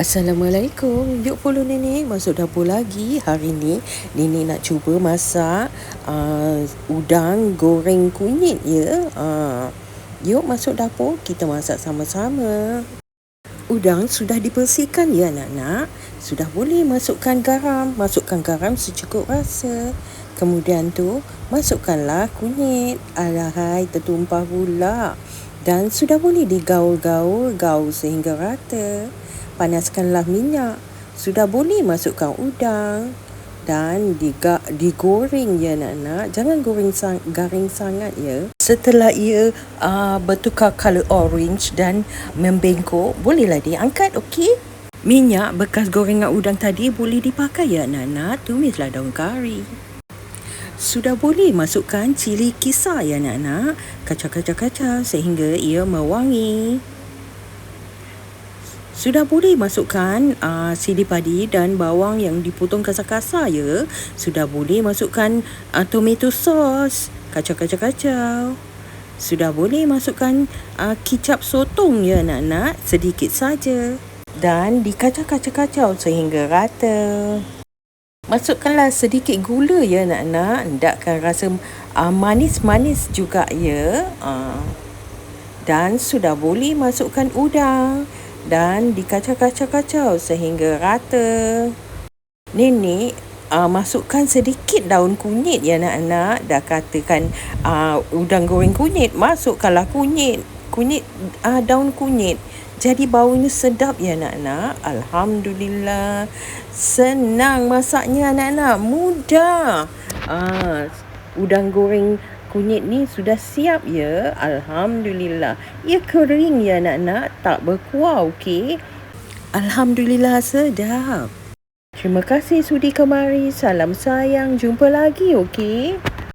Assalamualaikum. Yuk follow Nenek masuk dapur lagi. Hari ni Nenek nak cuba masak uh, udang goreng kunyit ya. Uh, yuk masuk dapur kita masak sama-sama. Udang sudah dibersihkan ya anak-anak. Sudah boleh masukkan garam. Masukkan garam secukup rasa. Kemudian tu masukkanlah kunyit. Alahai tertumpah pula. Dan sudah boleh digaul-gaul gaul sehingga rata panaskanlah minyak. Sudah boleh masukkan udang dan diga, digoreng ya nak-nak. Jangan goreng sang, garing sangat ya. Setelah ia uh, bertukar color orange dan membengkok, bolehlah diangkat, okey? Minyak bekas gorengan udang tadi boleh dipakai ya nak-nak. Tumislah daun kari. Sudah boleh masukkan cili kisar ya nak-nak. Kacau-kacau-kacau sehingga ia mewangi. Sudah boleh masukkan uh, sili padi dan bawang yang dipotong kasar-kasar ya. Sudah boleh masukkan uh, tomato sauce. Kacau-kacau-kacau. Sudah boleh masukkan uh, kicap sotong ya nak-nak. Sedikit saja. Dan dikacau-kacau-kacau sehingga rata. Masukkanlah sedikit gula ya nak-nak. Hendakkan rasa uh, manis-manis juga ya. Uh. Dan sudah boleh masukkan udang dan dikacau-kacau-kacau sehingga rata. Nenek uh, masukkan sedikit daun kunyit ya anak-anak. Dah katakan uh, udang goreng kunyit, masukkanlah kunyit. Kunyit uh, daun kunyit. Jadi baunya sedap ya anak-anak. Alhamdulillah. Senang masaknya anak-anak. Mudah. Uh, udang goreng kunyit ni sudah siap ya. Alhamdulillah. Ia kering ya nak-nak, tak berkuah okey. Alhamdulillah sedap. Terima kasih sudi kemari. Salam sayang. Jumpa lagi okey.